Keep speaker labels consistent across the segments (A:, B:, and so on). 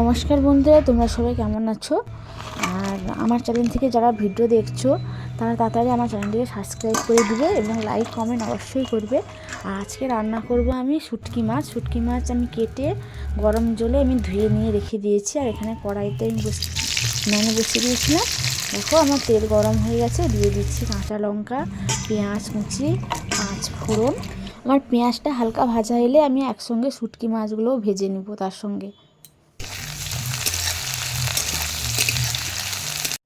A: নমস্কার বন্ধুরা, তোমরা সবাই কেমন আছো? আর আমার চ্যানেল থেকে যারা ভিডিও দেখছ, তারা তাড়াতাড়ি আমার চ্যানেলটিকে সাবস্ক্রাইব করে দিবে এবং লাইক কমেন্ট অবশ্যই করবে। আর আজকে রান্না করব আমি শুটকি মাছ। শুটকি মাছ আমি কেটে গরম জলে আমি ধুয়ে নিয়ে রেখে দিয়েছি। আর এখানে কড়াইতে আমি ম্যানে বসিয়ে দিয়েছিলাম। দেখো আমার তেল গরম হয়ে গেছে, দিয়ে দিচ্ছি কাঁচা লঙ্কা, পেঁয়াজ কুচি, পাঁচ ফোড়ন। আমার পেঁয়াজটা হালকা ভাজা এলে আমি একসঙ্গে শুটকি মাছগুলোও ভেজে নেব তার সঙ্গে।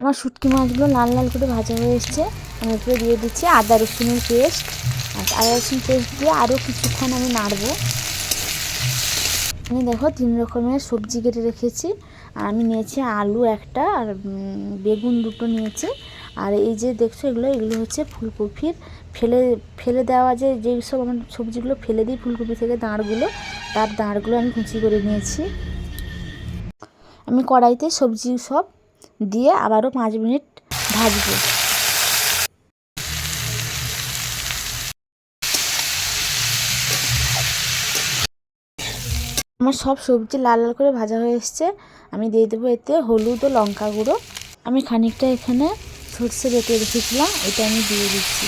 A: আমার শুটকি মাছগুলো লাল লাল করে ভাজা হয়ে এসছে। আমি এরপরে দিয়ে দিচ্ছি আদা রসুনের পেস্ট। আর আদা রসুন পেস্ট দিয়ে আরও কিছুক্ষণ আমি নাড়বো। আমি দেখো, তিন রকমের সবজি কেটে রেখেছি। আর আমি নিয়েছি আলু একটা আর বেগুন দুটো নিয়েছি। আর এই যে দেখছ এগুলো এগুলো হচ্ছে ফুলকপির ফেলে ফেলে দেওয়া যে যেই সব আমার সবজিগুলো ফেলে দিই ফুলকপি থেকে দাঁড়গুলো, তার দাঁড়গুলো আমি কুচি করে নিয়েছি। আমি কড়াইতে সবজি সব দিয়ে আবারও পাঁচ মিনিট ভাজবো। আমার সব সবজি লাল লাল করে ভাজা হয়ে এসছে। আমি দিয়ে দেবো এতে হলুদ ও লঙ্কা গুঁড়ো। আমি খানিকটা এখানে সর্ষে বেটে রেখেছিলাম, এটা আমি দিয়ে দিচ্ছি।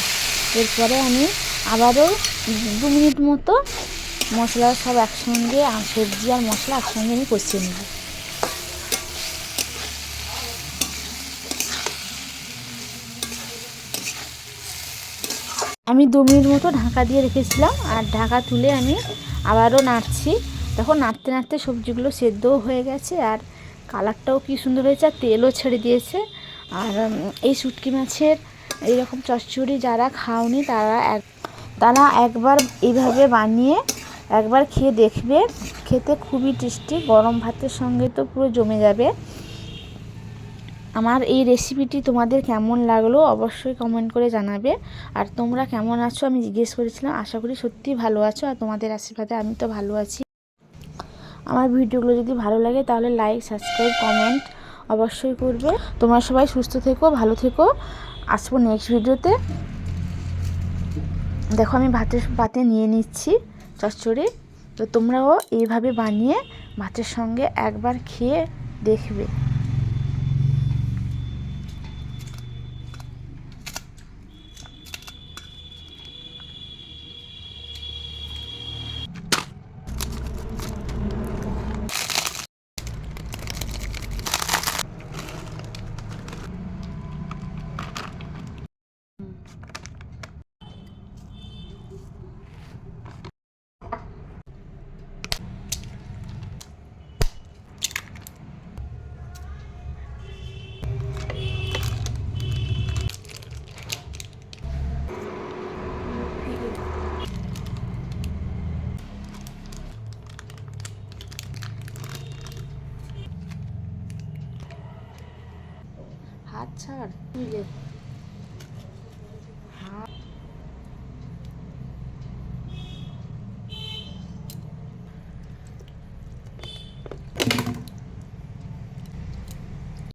A: এরপরে আমি আবারও দু মিনিট মতো মশলা সব একসঙ্গে, সবজি আর মশলা একসঙ্গে আমি কষিয়ে নেব। আমি দু মিনিট মতো ঢাকা দিয়ে রেখেছিলাম আর ঢাকা তুলে আমি আবারও নাড়ছি। তখন নাড়তে নাড়তে সবজিগুলো সেদ্ধও হয়ে গেছে আর কালারটাও কি সুন্দর হয়েছে আর তেলও ছেড়ে দিয়েছে। আর এই শুটকি মাছের এইরকম চচ্চড়ি যারা খাওনি তারা এক, তারা একবার এইভাবে বানিয়ে একবার খেয়ে দেখবে। খেতে খুবই টেস্টি, গরম ভাতের সঙ্গে তো পুরো জমে যাবে। আমার এই রেসিপিটি তোমাদের কেমন লাগল অবশ্যই কমেন্ট করে জানাবে। আর তোমরা কেমন আছো আমি জিজ্ঞেস করেছিলাম, আশা করি সত্যিই ভালো আছো আর তোমাদের আশীর্বাদে আমি তো ভালো আছি। আমার ভিডিওগুলো যদি ভালো লাগে তাহলে লাইক সাবস্ক্রাইব কমেন্ট অবশ্যই করবে। তোমরা সবাই সুস্থ থেকো, ভালো থেকো। আসব নেক্সট ভিডিওতে দেখো আমি ভাতের পাতে নিয়ে নিচ্ছি চচ্চড়ি। তো তোমরাও এইভাবে বানিয়ে ভাতের সঙ্গে একবার খেয়ে দেখবে। अच्छा। हाँ।